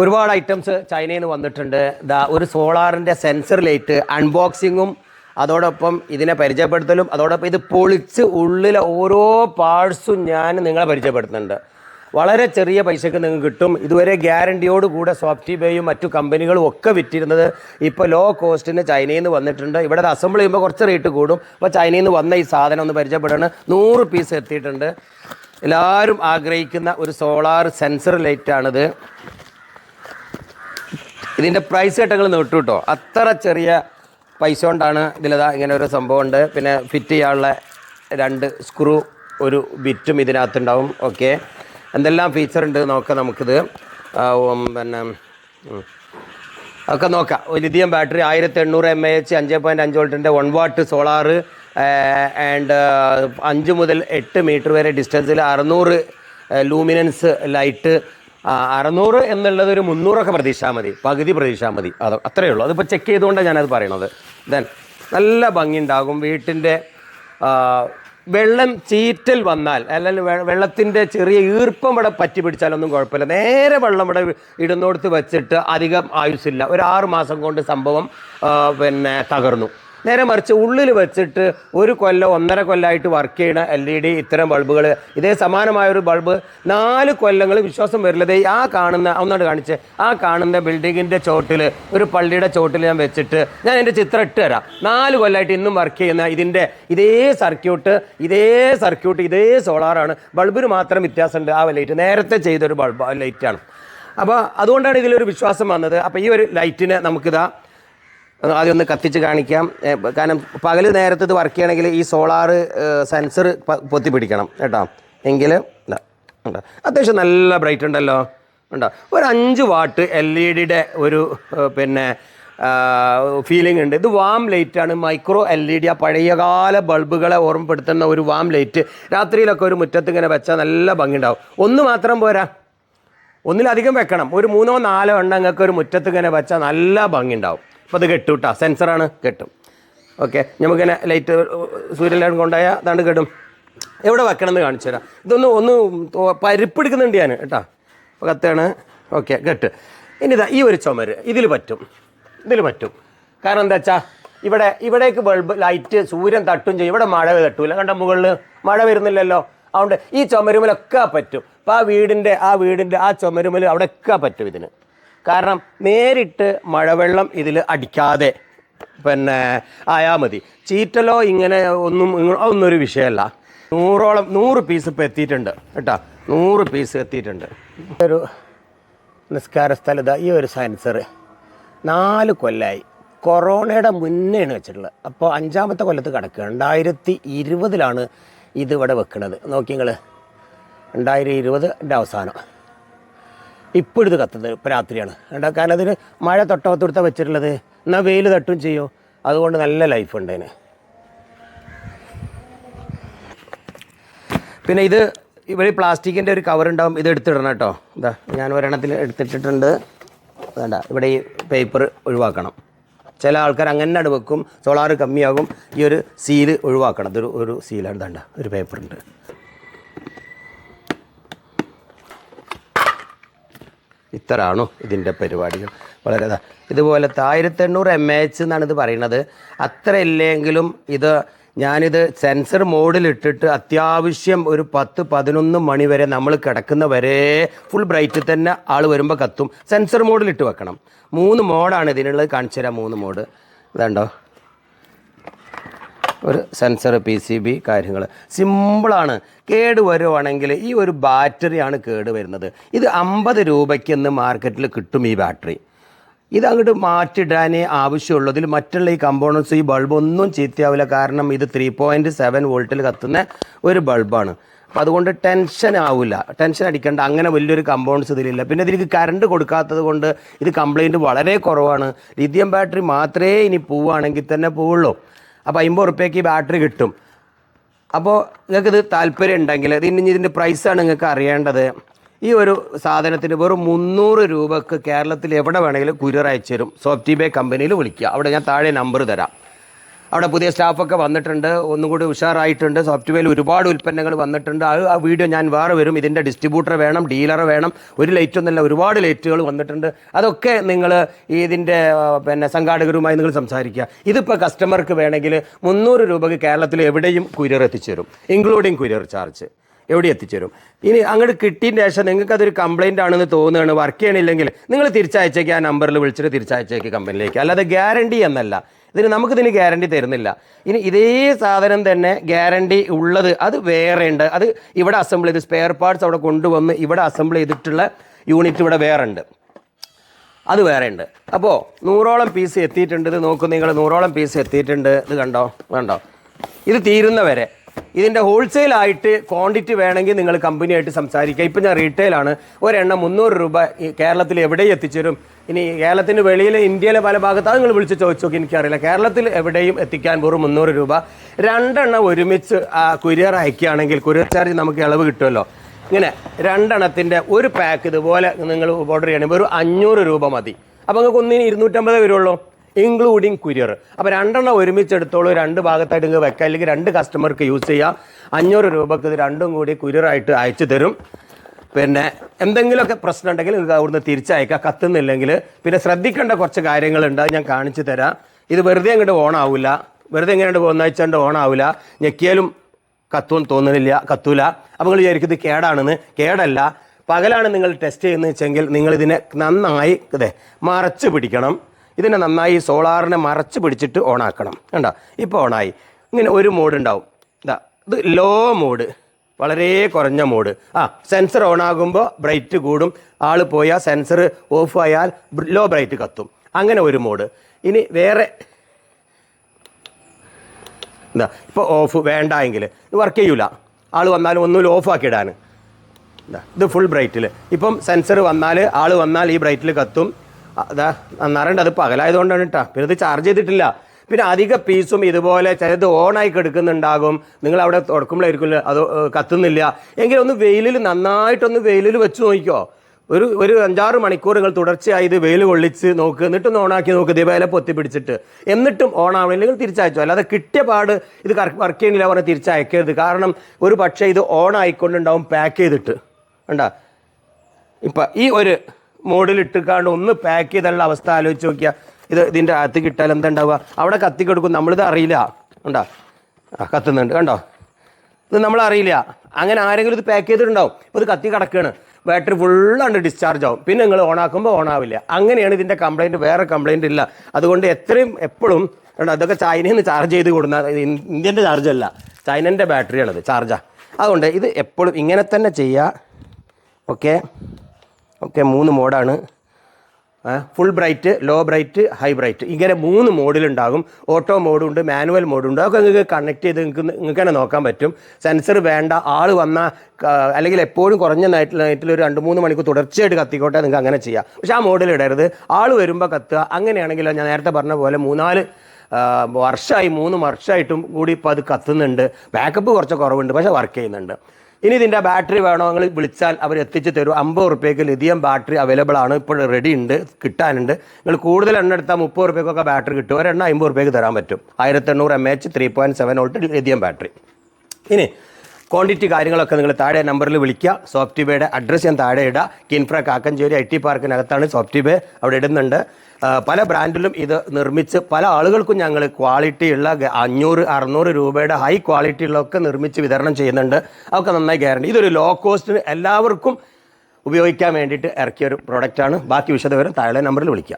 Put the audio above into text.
ഒരുപാട് ഐറ്റംസ് ചൈനയിൽ നിന്ന് വന്നിട്ടുണ്ട്. ദാ ഒരു സോളാറിന്റെ സെൻസർ ലൈറ്റ് അൺബോക്സിങ്ങും അതോടൊപ്പം ഇതിനെ പരിചയപ്പെടുത്തലും അതോടൊപ്പം ഇത് പൊളിച്ച് ഉള്ളിലെ ഓരോ പാർട്സും ഞാൻ നിങ്ങളെ പരിചയപ്പെടുത്തുന്നുണ്ട്. വളരെ ചെറിയ പൈസയ്ക്ക് നിങ്ങൾക്ക് കിട്ടും. ഇതുവരെ ഗ്യാരണ്ടിയോട് കൂടെ സോഫ്റ്റ് ബേയും മറ്റു കമ്പനികളും ഒക്കെ വിറ്റിരുന്നത് ഇപ്പോൾ ലോ കോസ്റ്റിന് ചൈനയിൽ നിന്ന് വന്നിട്ടുണ്ട്. ഇവിടെ അത് അസംബിൾ ചെയ്യുമ്പോൾ കുറച്ച് റേറ്റ് കൂടും. അപ്പോൾ ചൈനയിൽ നിന്ന് വന്ന ഈ സാധനം ഒന്ന് പരിചയപ്പെടുകയാണ് നൂറ് പീസ് എത്തിയിട്ടുണ്ട്. എല്ലാവരും ആഗ്രഹിക്കുന്ന ഒരു സോളാർ സെൻസർ ലൈറ്റാണിത്. ഇതിന്റെ പ്രൈസ് ഘട്ടങ്ങൾ നീട്ടു കേട്ടോ അത്ര ചെറിയ പൈസ കൊണ്ടാണ് ഇതിലതാ ഇങ്ങനെ ഒരു സംഭവം ഉണ്ട്. പിന്നെ ഫിറ്റ് ചെയ്യാനുള്ള രണ്ട് സ്ക്രൂ ഒരു ബിറ്റും ഇതിനകത്തുണ്ടാവും. ഓക്കെ എന്തെല്ലാം ഫീച്ചർ ഉണ്ട് നോക്കാം നമുക്കിത്. പിന്നെ ഒക്കെ നോക്കാം. ഒരു ലിഥിയം ബാറ്ററി ആയിരത്തി എണ്ണൂറ് എം എ എച്ച് അഞ്ച് പോയിന്റ് അഞ്ച് വോൾട്ടിന്റെ വൺ വാട്ട് സോളാറ് ആൻഡ് അഞ്ച് മുതൽ എട്ട് മീറ്റർ വരെ ഡിസ്റ്റൻസിൽ അറുന്നൂറ് ലൂമിനൻസ് ലൈറ്റ് അറുന്നൂറ് എന്നുള്ളത് ഒരു മുന്നൂറൊക്കെ പ്രതീക്ഷാൽ മതി. പകുതി പ്രതീക്ഷാൽ മതി. അത് അത്രയേ ഉള്ളൂ. അതിപ്പോൾ ചെക്ക് ചെയ്തുകൊണ്ടാണ് ഞാനത് പറയണത്. ദെൻ നല്ല ഭംഗിയുണ്ടാകും. വീട്ടിന്റെ വെള്ളം ചീറ്റൽ വന്നാൽ അല്ലെങ്കിൽ വെള്ളത്തിന്റെ ചെറിയ ഈർപ്പം ഇവിടെ പറ്റി പിടിച്ചാലൊന്നും കുഴപ്പമില്ല. നേരെ വെള്ളം ഇവിടെ ഇടുന്നോടത്ത് വെച്ചിട്ട് അധികം ആയുസില്ല ഒരു ആറ് മാസം കൊണ്ട് സംഭവം പിന്നെ തകർന്നു. നേരെ മറിച്ച് ഉള്ളിൽ വെച്ചിട്ട് ഒരു കൊല്ലം ഒന്നര കൊല്ലമായിട്ട് വർക്ക് ചെയ്യണ എൽ ഇ ഡി ഇത്തരം ബൾബുകൾ ഇതേ സമാനമായ ഒരു ബൾബ്. നാല് കൊല്ലങ്ങൾ വിശ്വാസം വരില്ലതേ ആ കാണുന്ന ഒന്നാണ് കാണിച്ച്. ആ കാണുന്ന ബിൽഡിങ്ങിന്റെ ചോട്ടിൽ ഒരു പള്ളിയുടെ ചോട്ടിൽ ഞാൻ വെച്ചിട്ട് ഞാൻ എന്റെ ചിത്രം ഇട്ട് തരാം. നാല് കൊല്ലമായിട്ട് ഇന്നും വർക്ക് ചെയ്യുന്ന ഇതിന്റെ ഇതേ സർക്യൂട്ട് ഇതേ സർക്യൂട്ട് ഇതേ സോളാറാണ് ബൾബിന് മാത്രം വ്യത്യാസമുണ്ട് ആ ലൈറ്റ് നേരത്തെ ചെയ്തൊരു ബൾബ് ലൈറ്റാണ് അപ്പോൾ അതുകൊണ്ടാണ് ഇതിലൊരു വിശ്വാസം വന്നത്. അപ്പോൾ ഈ ഒരു ലൈറ്റിനെ നമുക്കിതാ ആദ്യം ഒന്ന് കത്തിച്ച് കാണിക്കാം. കാരണം പകൽ നേരത്തെ ഇത് വർക്ക് ചെയ്യണമെങ്കിൽ ഈ സോളാർ സെൻസർ പൊത്തി പിടിക്കണം കേട്ടോ. എങ്കിൽ അത്യാവശ്യം നല്ല ബ്രൈറ്റ് ഉണ്ടല്ലോ. ഉണ്ടോ ഒരു അഞ്ച് വാട്ട് എൽ ഇ ഡിയുടെ ഒരു പിന്നെ ഫീലിംഗ് ഉണ്ട്. ഇത് വാം ലൈറ്റാണ് മൈക്രോ എൽ ഇ ഡി ആ പഴയകാല ബൾബുകളെ ഓർമ്മപ്പെടുത്തുന്ന ഒരു വാം ലൈറ്റ് രാത്രിയിലൊക്കെ ഒരു മുറ്റത്ത് ഇങ്ങനെ വെച്ചാൽ നല്ല ഭംഗിയുണ്ടാവും. ഒന്ന് മാത്രം പോരാ. ഒന്നിലധികം വെക്കണം. ഒരു മൂന്നോ നാലോ എണ്ണം നിങ്ങൾക്ക് ഒരു മുറ്റത്ത് ഇങ്ങനെ വെച്ചാൽ നല്ല ഭംഗിയുണ്ടാവും. അപ്പോൾ അത് കെട്ടും കേട്ടോ സെൻസറാണ് കെട്ടും. ഓക്കെ. നമുക്കിങ്ങനെ ലൈറ്റ് സൂര്യലൈറ്റ് കൊണ്ടുപോയാൽ അതാണ്ട് കെട്ടും എവിടെ വെക്കണം എന്ന് കാണിച്ചു തരാം. ഇതൊന്ന് ഒന്ന് പരിപ്പെടുക്കുന്നുണ്ട് ഞാൻ കേട്ടോ. അപ്പോൾ കത്താണ്. ഓക്കെ കെട്ട്. ഇനി ഇതാ ഈ ഒരു ചുമര് ഇതിൽ പറ്റും. ഇതിൽ പറ്റും. കാരണം എന്താ വെച്ചാൽ ഇവിടെ ഇവിടേക്ക് ബൾബ് ലൈറ്റ് സൂര്യൻ തട്ടും ചെയ്യും. ഇവിടെ മഴ തട്ടൂല. കണ്ട മുകളിൽ മഴ വരുന്നില്ലല്ലോ. അതുകൊണ്ട് ഈ ചുമരുമലൊക്കെ പറ്റും. അപ്പോൾ ആ വീടിന്റെ ആ വീടിന്റെ ആ ചുമരുമൽ അവിടെയൊക്കെ പറ്റും ഇതിന്. കാരണം നേരിട്ട് മഴവെള്ളം ഇതിൽ അടിക്കാതെ പിന്നെ ആയാൽ മതി. ചീറ്റലോ ഇങ്ങനെ ഒന്നും ഒന്നൊരു വിഷയമല്ല. നൂറോളം നൂറ് പീസ് ഇപ്പോൾ എത്തിയിട്ടുണ്ട് കേട്ടോ. നൂറ് പീസ് എത്തിയിട്ടുണ്ട്. ഒരു നിസ്കാര സ്ഥലത ഈ ഒരു സെൻസർ നാല് കൊല്ലമായി കൊറോണയുടെ മുന്നെയാണ് വെച്ചിട്ടുള്ളത്. അപ്പോൾ അഞ്ചാമത്തെ കൊല്ലത്ത് കിടക്കുക. രണ്ടായിരത്തി ഇരുപതിലാണ് ഇതിവിടെ വെക്കുന്നത് നോക്കി നിങ്ങൾ രണ്ടായിരം ഇരുപതിന്റെ അവസാനം. ഇപ്പോൾ ഇത് കത്തുന്നത് ഇപ്പോൾ രാത്രിയാണ്. എന്താ കാരണം അതിന് മഴ തൊട്ടകത്തെടുത്താൽ വെച്ചിട്ടുള്ളത്? എന്നാൽ വെയിൽ തട്ടും ചെയ്യോ? അതുകൊണ്ട് നല്ല ലൈഫ് ഉണ്ട് അതിന്. പിന്നെ ഇത് ഇവിടെ പ്ലാസ്റ്റിക്കിന്റെ ഒരു കവർ ഉണ്ടാവും. ഇത് എടുത്തിടണം കേട്ടോ. ഇതാ ഞാൻ ഒരെണ്ണത്തിൽ എടുത്തിട്ടിട്ടുണ്ട്. വേണ്ട ഇവിടെ ഈ പേപ്പർ ഒഴിവാക്കണം. ചില ആൾക്കാർ അങ്ങനെ അടുവെക്കും സോളാർ കമ്മിയാകും. ഈ ഒരു സീൽ ഒഴിവാക്കണം. ഇതൊരു ഒരു സീലാണ് വേണ്ട ഒരു പേപ്പറുണ്ട് ഇത്രയാണോ ഇതിന്റെ പരിപാടികൾ. വളരെ ഇതുപോലെ ആയിരത്തി എണ്ണൂറ് എം എച്ച് എന്നാണ് ഇത് പറയുന്നത്. അത്ര ഇല്ലെങ്കിലും ഇത് ഞാനിത് സെൻസർ മോഡിലിട്ടിട്ട് അത്യാവശ്യം ഒരു പത്ത് പതിനൊന്ന് മണി വരെ നമ്മൾ കിടക്കുന്ന വരെ ഫുൾ ബ്രൈറ്റിൽ തന്നെ ആൾ വരുമ്പോൾ കത്തും. സെൻസർ മോഡിലിട്ട് വെക്കണം. മൂന്ന് മോഡാണ് ഇതിനുള്ളത്. കാണിച്ചു തരാം മൂന്ന് മോഡ് ഇതുണ്ടോ? ഒരു സെൻസർ പി സി ബി കാര്യങ്ങൾ സിമ്പിളാണ് കേട് വരുവാണെങ്കിൽ ഈ ഒരു ബാറ്ററിയാണ് കേട് വരുന്നത്. ഇത് അമ്പത് രൂപയ്ക്ക് ഇന്ന് മാർക്കറ്റിൽ കിട്ടും ഈ ബാറ്ററി ഇത് അങ്ങോട്ട് മാറ്റിടാനേ ആവശ്യമുള്ളതിൽ മറ്റുള്ള ഈ കമ്പോണൻസ് ഈ ബൾബ് ഒന്നും ചീത്തയാവില്ല. കാരണം ഇത് ത്രീ പോയിന്റ് സെവൻ വോൾട്ടിൽ കത്തുന്ന ഒരു ബൾബാണ് അപ്പോൾ അതുകൊണ്ട് ടെൻഷൻ ആവില്ല. ടെൻഷൻ അടിക്കേണ്ട. അങ്ങനെ വലിയൊരു കമ്പൗണ്ട്സ് ഇതിലില്ല. പിന്നെ ഇതിലേക്ക് കറണ്ട് കൊടുക്കാത്തത് കൊണ്ട് ഇത് കംപ്ലൈന്റ് വളരെ കുറവാണ്. ലിഥിയം ബാറ്ററി മാത്രമേ ഇനി പോവുകയാണെങ്കിൽ തന്നെ പോവുള്ളൂ. അപ്പോൾ അമ്പത് റുപ്യക്ക് ഈ ബാറ്ററി കിട്ടും. അപ്പോൾ നിങ്ങൾക്ക് ഇത് താല്പര്യം ഉണ്ടെങ്കിൽ ഇതിന് ഇതിന്റെ പ്രൈസാണ് നിങ്ങൾക്ക് അറിയേണ്ടത്. ഈ ഒരു സാധനത്തിന് വെറും മുന്നൂറ് രൂപക്ക് കേരളത്തിൽ എവിടെ വേണമെങ്കിലും കുരിയർ അയച്ചു തരും സോഫ്റ്റ് ബേ കമ്പനിയിൽ വിളിക്കുക. അവിടെ ഞാൻ താഴെ നമ്പർ തരാം. അവിടെ പുതിയ സ്റ്റാഫൊക്കെ വന്നിട്ടുണ്ട്. ഒന്നുകൂടി ഉഷാറായിട്ടുണ്ട്. സോഫ്റ്റ്വെയർ ഒരുപാട് ഉൽപ്പന്നങ്ങൾ വന്നിട്ടുണ്ട്. അത് ആ വീഡിയോ ഞാൻ വേറെ വരും. ഇതിന്റെ ഡിസ്ട്രിബ്യൂട്ടർ വേണം ഡീലർ വേണം. ഒരു ലൈറ്റ് ഒന്നല്ല ഒരുപാട് ലൈറ്റുകൾ വന്നിട്ടുണ്ട്. അതൊക്കെ നിങ്ങൾ ഇതിന്റെ ആ, പിന്നെ സംഘാടകരുമായി നിങ്ങൾ സംസാരിക്കുക. ഇതിപ്പോൾ കസ്റ്റമർക്ക് വേണമെങ്കിൽ മുന്നൂറ് രൂപയ്ക്ക് കേരളത്തിൽ എവിടെയും കുരിയർ എത്തിച്ചേരും. ഇൻക്ലൂഡിങ് കുരിയർ ചാർജ് എവിടെ എത്തിച്ചേരും. ഇനി അങ്ങോട്ട് കിട്ടിയ ശേഷം നിങ്ങൾക്ക് അതൊരു കംപ്ലൈന്റ് ആണെന്ന് തോന്നുകയാണ് വർക്ക് ചെയ്യണില്ലെങ്കിൽ നിങ്ങൾ തിരിച്ചയച്ചേക്ക് ആ നമ്പറിൽ വിളിച്ചിട്ട് തിരിച്ചയച്ചേക്ക് കമ്പനിയിലേക്ക് അല്ലാതെ ഗ്യാരണ്ടി എന്നല്ല. ഇതിന് നമുക്കിതിന് ഗ്യാരണ്ടി തരുന്നില്ല. ഇനി ഇതേ സാധനം തന്നെ ഗ്യാരണ്ടി ഉള്ളത് അത് വേറെ ഉണ്ട് അത് ഇവിടെ അസംബിൾ ചെയ്ത് സ്പെയർ പാർട്സ് അവിടെ കൊണ്ടുവന്ന് ഇവിടെ അസംബിൾ ചെയ്തിട്ടുള്ള യൂണിറ്റ് ഇവിടെ വേറെ ഉണ്ട് അത് വേറെ ഉണ്ട് അപ്പോൾ നൂറോളം പീസ് എത്തിയിട്ടുണ്ട്. ഇത് നോക്കൂ നിങ്ങൾ നൂറോളം പീസ് എത്തിയിട്ടുണ്ട്. ഇത് കണ്ടോ? കണ്ടോ? ഇത് തീരുന്ന വരെ ഇതിന്റെ ഹോൾസെയിൽ ആയിട്ട് ക്വാണ്ടിറ്റി വേണമെങ്കിൽ നിങ്ങൾ കമ്പനിയായിട്ട് സംസാരിക്കുക. ഇപ്പം ഞാൻ റീറ്റെയിലാണ് ഒരെണ്ണം മുന്നൂറ് രൂപ കേരളത്തിൽ എവിടെയും എത്തിച്ചേരും. ഇനി കേരളത്തിന് വെളിയിൽ ഇന്ത്യയിലെ പല ഭാഗത്താണ് നിങ്ങൾ വിളിച്ച് ചോദിച്ചു നോക്കി എനിക്കറിയില്ല. കേരളത്തിൽ എവിടെയും എത്തിക്കാൻ വെറും മുന്നൂറ് രൂപ. രണ്ടെണ്ണം ഒരുമിച്ച് കുരിയർ അയക്കുകയാണെങ്കിൽ കുരിയർ ചാർജ് നമുക്ക് ഇളവ് കിട്ടുമല്ലോ. ഇങ്ങനെ രണ്ടെണ്ണത്തിന്റെ ഒരു പാക്ക് ഇതുപോലെ നിങ്ങൾ ഓർഡർ ചെയ്യണമെങ്കിൽ ഒരു അഞ്ഞൂറ് രൂപ മതി. അപ്പോൾ നിങ്ങൾക്ക് ഒന്നിന് ഇരുന്നൂറ്റമ്പത് വരുള്ളൂ ഇൻക്ലൂഡിങ് കുരിയർ. അപ്പോൾ രണ്ടെണ്ണം ഒരുമിച്ച് എടുത്തോളൂ രണ്ട് ഭാഗത്തായിട്ട് നിങ്ങൾക്ക് വെക്കാം. അല്ലെങ്കിൽ രണ്ട് കസ്റ്റമർക്ക് യൂസ് ചെയ്യാം. അഞ്ഞൂറ് രൂപക്ക് ഇത് രണ്ടും കൂടി കുരിയറായിട്ട് അയച്ചു തരും. പിന്നെ എന്തെങ്കിലുമൊക്കെ പ്രശ്നം ഉണ്ടെങ്കിൽ നിങ്ങൾക്ക് അവിടുന്ന് തിരിച്ചയക്കാം. കത്തുന്നില്ലെങ്കിൽ പിന്നെ ശ്രദ്ധിക്കേണ്ട കുറച്ച് കാര്യങ്ങളുണ്ട് ഞാൻ കാണിച്ചു തരാം. ഇത് വെറുതെ അങ്ങോട്ട് ഓണാവില്ല വെറുതെ എങ്ങനെയുണ്ട് ഒന്നയച്ചുകൊണ്ട് ഓൺ ആവില്ല ഞെക്കിയാലും കത്തും തോന്നുന്നില്ല കത്തൂല. അപ്പോൾ നിങ്ങൾ വിചാരിക്കും ഇത് കേടാണെന്ന്. കേടല്ല. പകലാണ് നിങ്ങൾ ടെസ്റ്റ് ചെയ്യുന്നത് വെച്ചെങ്കിൽ നിങ്ങളിതിനെ നന്നായി ഇതേ മറച്ച് പിടിക്കണം. ഇതിനെ നന്നായി സോളാറിനെ മറച്ച് പിടിച്ചിട്ട് ഓണാക്കണം കണ്ടോ? ഇപ്പോൾ ഓണായി ഇങ്ങനെ ഒരു മോഡ് ഉണ്ടാവും. ഇതാ ഇത് ലോ മോഡ് വളരെ കുറഞ്ഞ മോഡ് ആ സെൻസർ ഓൺ ആകുമ്പോൾ ബ്രൈറ്റ് കൂടും. ആൾ പോയാൽ സെൻസർ ഓഫ് ആയാൽ ലോ ബ്രൈറ്റ് കത്തും. അങ്ങനെ ഒരു മോഡ് ഇനി വേറെ എന്താ ഇപ്പോൾ ഓഫ് വേണ്ട എങ്കിൽ ഇത് വർക്ക് ചെയ്യൂല. ആൾ വന്നാലും ഒന്നുമില്ല ഓഫാക്കി ഇടാൻ എന്താ ഇത് ഫുൾ ബ്രൈറ്റിൽ ഇപ്പം സെൻസർ വന്നാൽ ആൾ വന്നാൽ ഈ ബ്രൈറ്റിൽ കത്തും. അതാ നന്നാറുണ്ട് അത് പകലായതുകൊണ്ടാണ് കേട്ടോ പിന്നെ ഇത് ചാർജ് ചെയ്തിട്ടില്ല. പിന്നെ അധിക പീസും ഇതുപോലെ ചിലത് ഓണായി കിടക്കുന്നുണ്ടാകും. നിങ്ങൾ അവിടെ തുടക്കുമ്പോഴായിരിക്കും അത് കത്തുന്നില്ല. എങ്കിലും ഒന്ന് വെയിലിൽ നന്നായിട്ടൊന്ന് വെയിലിൽ വെച്ച് നോക്കിക്കോ. ഒരു ഒരു അഞ്ചാറ് മണിക്കൂർ നിങ്ങൾ തുടർച്ചയായി ഇത് വെയിൽ കൊള്ളിച്ച് നോക്ക്. എന്നിട്ടൊന്ന് ഓണാക്കി നോക്ക് ഇതേപോലെ പൊത്തി പിടിച്ചിട്ട് എന്നിട്ടും ഓണാവണമെങ്കിൽ തിരിച്ചയച്ചോ? അല്ലാതെ കിട്ടിയ പാട് ഇത് വർക്ക് ചെയ്യുന്നില്ല പറഞ്ഞാൽ തിരിച്ചയക്കരുത്. കാരണം ഒരു പക്ഷേ ഇത് ഓൺ ആയിക്കൊണ്ടുണ്ടാവും പാക്ക് ചെയ്തിട്ട്. കണ്ടാ? ഇപ്പം ഈ ഒരു മോഡിൽ ഇട്ടിക്കാണ്ട് ഒന്ന് പാക്ക് ചെയ്തുള്ള അവസ്ഥ ആലോചിച്ച് നോക്കിയാൽ ഇത് ഇതിന്റെ അകത്ത് കിട്ടാൽ എന്താ ഉണ്ടാവുക? അവിടെ കത്തി കൊടുക്കും. നമ്മളിത് അറിയില്ല. കണ്ടോ? ആ കത്തുന്നുണ്ട്. കണ്ടോ? ഇത് നമ്മൾ അറിയില്ല. അങ്ങനെ ആരെങ്കിലും ഇത് പാക്ക് ചെയ്തിട്ടുണ്ടാവും. ഇപ്പോൾ ഇത് കത്തി കിടക്കുകയാണ് ബാറ്ററി ഫുള്ളാണ്ട് ഡിസ്ചാർജ് ആവും. പിന്നെ നിങ്ങൾ ഓണാക്കുമ്പോൾ ഓണാവില്ല അങ്ങനെയാണ് ഇതിന്റെ കംപ്ലൈന്റ് വേറെ കംപ്ലൈന്റ് ഇല്ല. അതുകൊണ്ട് എത്രയും എപ്പോഴും കണ്ടോ അതൊക്കെ ചൈനയിൽ നിന്ന് ചാർജ് ചെയ്ത് കൊടുക്കുന്ന ഇന്ത്യന്റെ ചാർജ് അല്ല. ചൈനന്റെ ബാറ്ററിയാണത് ചാർജാ അതുകൊണ്ട് ഇത് എപ്പോഴും ഇങ്ങനെ തന്നെ ചെയ്യുക ഓക്കെ ഓക്കെ മൂന്ന് മോഡാണ് full bright low bright high bright ഇങ്ങനെ മൂന്ന് മോഡിലുണ്ടാകും ഓട്ടോ മോഡുണ്ട് മാനുവൽ മോഡുണ്ട് അതൊക്കെ നിങ്ങൾക്ക് കണക്ട് ചെയ്ത് നിങ്ങൾക്ക് നിങ്ങൾക്ക് തന്നെ നോക്കാൻ പറ്റും. സെൻസർ വേണ്ട ആൾ വന്ന അല്ലെങ്കിൽ എപ്പോഴും കുറഞ്ഞ നൈറ്റിൽ നൈറ്റിൽ ഒരു രണ്ട് മൂന്ന് മണിക്കൂർ തുടർച്ചയായിട്ട് കത്തിക്കോട്ടെ നിങ്ങൾക്ക് അങ്ങനെ ചെയ്യാം. പക്ഷേ ആ മോഡിൽ ഇടരുത്. ആൾ വരുമ്പോൾ കത്തുക. അങ്ങനെയാണെങ്കിൽ ഞാൻ നേരത്തെ പറഞ്ഞ പോലെ മൂന്നാൽ വർഷമായി മൂന്ന് വർഷമായിട്ടും കൂടി ഇപ്പോൾ അത് കത്തുന്നുണ്ട്. ബാക്കപ്പ് കുറച്ച് കുറവുണ്ട് പക്ഷേ വർക്ക് ചെയ്യുന്നുണ്ട്. ഇനി ഇതിന്റെ ബാറ്ററി വേണോ നിങ്ങൾ വിളിച്ചാൽ അവർ എത്തിച്ചു തരും. അമ്പത് റുപ്യക്ക് ലിഥിയം ബാറ്ററി അവൈലബിൾ ആണ്. ഇപ്പോൾ റെഡി ഉണ്ട് കിട്ടാനുണ്ട്. നിങ്ങൾ കൂടുതൽ എണ്ണ എടുത്താൽ മുപ്പത് റുപ്യക്കൊക്കെ ബാറ്ററി കിട്ടും. ഒരെണ്ണ അമ്പത് റുപ്യക്ക് തരാൻ പറ്റും. ആയിരത്തി എണ്ണൂറ് m h three point seven volt lithium battery. ഇനി ക്വാണ്ടിറ്റി കാര്യങ്ങളൊക്കെ നിങ്ങൾ താഴെ നമ്പറിൽ വിളിക്കുക. സോഫ്റ്റ് അഡ്രസ്സ് ഞാൻ താഴെ ഇടുക കിൻഫ്ര കാക്കഞ്ചേരി ഐ ടി പാർക്കിനകത്താണ് സോഫ്റ്റ് അവിടെ ഇടുന്നുണ്ട്. പല ബ്രാൻഡിലും ഇത് നിർമ്മിച്ച് പല ആളുകൾക്കും ഞങ്ങൾ ക്വാളിറ്റിയുള്ള അഞ്ഞൂറ് അറുന്നൂറ് രൂപയുടെ ഹൈ ക്വാളിറ്റിയുള്ളതൊക്കെ നിർമ്മിച്ച് വിതരണം ചെയ്യുന്നുണ്ട്. അതൊക്കെ നന്നായി ഗ്യാരണ്ടി. ഇതൊരു ലോ കോസ്റ്റിന് എല്ലാവർക്കും ഉപയോഗിക്കാൻ വേണ്ടിയിട്ട് ഇറക്കിയ ഒരു പ്രോഡക്റ്റാണ് ബാക്കി വിശദവിവരം താഴെ നമ്പറിൽ വിളിക്കുക